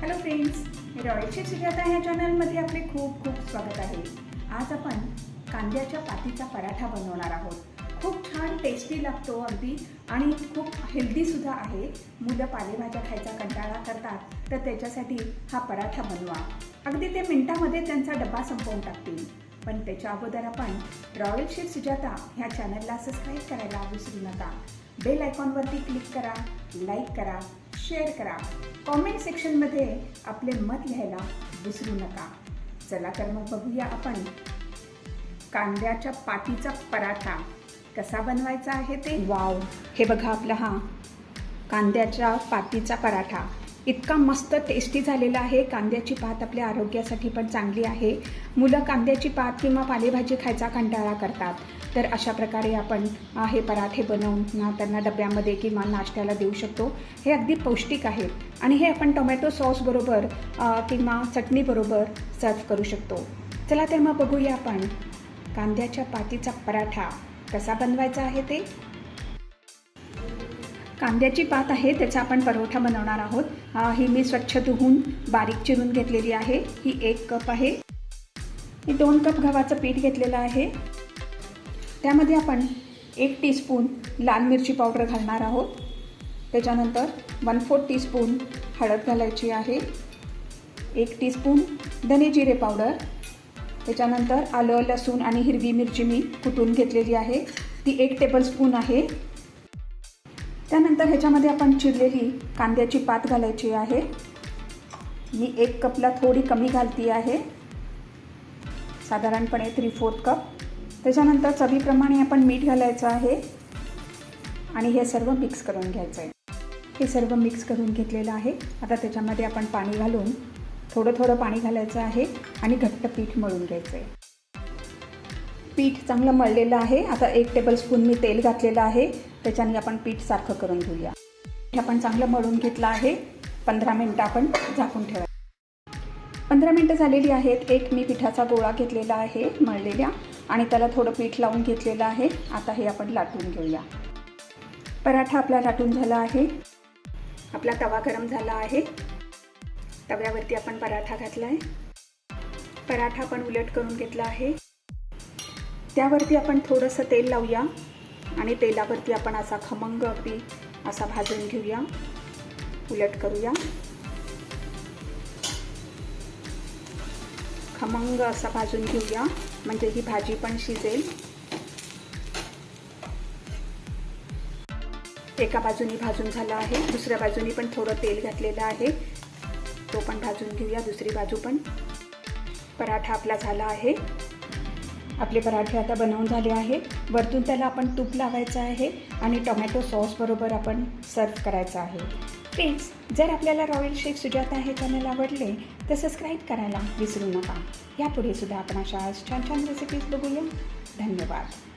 Hello friends मी royal Sujata ह्या चॅनलमध्ये आपले खूप खूप स्वागत आहे. आज आपण कांद्याच्या पातीचा पराठा बनवणार आहोत. खूप छान टेस्टी लागतो अगदी आणि खूप हेल्दीसुद्धा आहे. मुलं पालेभाज्या खायचा कंटाळा करतात तर त्याच्यासाठी हा पराठा बनवा. अगदी ते मिनटामध्ये त्यांचा डब्बा संपवून टाकतील. पण त्याच्या अगोदर आपण रॉयल शेफ सुजाता ह्या चॅनलला सबस्क्राईब करायला विसरू नका. बेल आयकॉनवरती क्लिक करा लाईक करा. शेअर करा. कॉमेंट सेक्शनमध्ये आपले मत लिहायला विसरू नका. चला तर मग बघूया आपण कांद्याच्या पातीचा पराठा कसा बनवायचा आहे ते. वाव हे बघा आपला हा कांद्याच्या पातीचा पराठा. इतका मस्त टेस्टी झालेला आहे. कांद्याची पात आपल्या आरोग्यासाठी पण चांगली आहे. मुलं कांद्याची पात किंवा पालेभाजी खायचा कंटाळा करतात. तर अशा प्रकारे आपण हे पराठे बनवून ना त्यांना डब्यामध्ये किंवा नाश्त्याला देऊ शकतो. हे अगदी पौष्टिक आहे आणि हे आपण टोमॅटो सॉसबरोबर किंवा चटणीबरोबर सर्व करू शकतो. चला तर मग बघूया आपण कांद्याच्या पातीचा पराठा कसा बनवायचा आहे ते. कांद्याची पात आहे त्याचा आपण परोठा बनवणार आहोत. ही मी स्वच्छ धुवून बारीक चिरून घेतलेली आहे. ही एक कप आहे. ही दोन कप गव्हाचं पीठ घेतलेलं आहे. त्यामध्ये आपण एक टीस्पून लाल मिरची पावडर घालणार आहोत. त्याच्यानंतर वन फोर्थ टीस्पून हळद घालायची आहे. एक टीस्पून धने जिरे पावडर. त्याच्यानंतर आलं लसूण आणि हिरवी मिरची मी कुटून घेतलेली आहे. ती एक टेबलस्पून आहे. त्यानंतर ह्याच्यामध्ये आपण चिरलेली कांद्याची पात घालायची आहे. मी एक कपला थोडी कमी घालती आहे. साधारणपणे थ्री फोर्थ कप त्याच्यानंतर चवीप्रमाणे आपण मीठ घालायचं आहे. आणि हे सर्व मिक्स करून घ्यायचं आहे हे सर्व मिक्स करून घेतलेलं आहे. आता त्याच्यामध्ये आपण पाणी घालून थोडं थोडं पाणी घालायचं आहे आणि घट्ट पीठ मळून घ्यायचं आहे पीठ चांगलं मळलेलं आहे. आता एक टेबलस्पून मी तेल घातलेलं आहे. त्याच्याने आपण पीठ सारखं करून घेऊया. पीठ आपण चांगलं मळून घेतलं आहे. पंधरा मिनटं आपण झाकून ठेवा पंधरा मिनटं झालेली आहेत. एक मी पिठाचा गोळा घेतलेला आहे मळलेल्या. आणि त्याला थोडं पीठ लावून घेतलेलं आहे. आता हे आपण लाटून घेऊया. पराठा आपला लाटून झाला आहे. आपला तवा गरम झाला आहे. तव्यावरती आपण पराठा घातला आहे पराठा आपण उलट करून घेतला आहे. त्यावरती आपण थोडंसं तेल लावूया. आणि तेलावरती आपण असा खमंग अगदी असा भाजून घेऊया. उलट करूया. खमंग असा भाजून घेऊया. म्हणजे ही भाजी पण शिजेल. एका बाजूनी भाजून झाला आहे. दुसऱ्या बाजूनी पण थोडं तेल घातलेलं आहे. तो पण भाजून घेऊया. दुसरी बाजू पण. पराठा आपला झाला आहे. आपले पराठे आता बनवून झाले आहेत. वरतून त्याला आपण तूप लावायचं आहे आणि टोमॅटो सॉसबरोबर आपण सर्व करायचं आहे. फ्रेंड्स जर आपल्याला रॉयल शेफ सुजाता हे चॅनल आवडले तर सबस्क्राईब करायला विसरू नका. यापुढे सुद्धा आपण अशा छान छान रेसिपीज बघूया. धन्यवाद.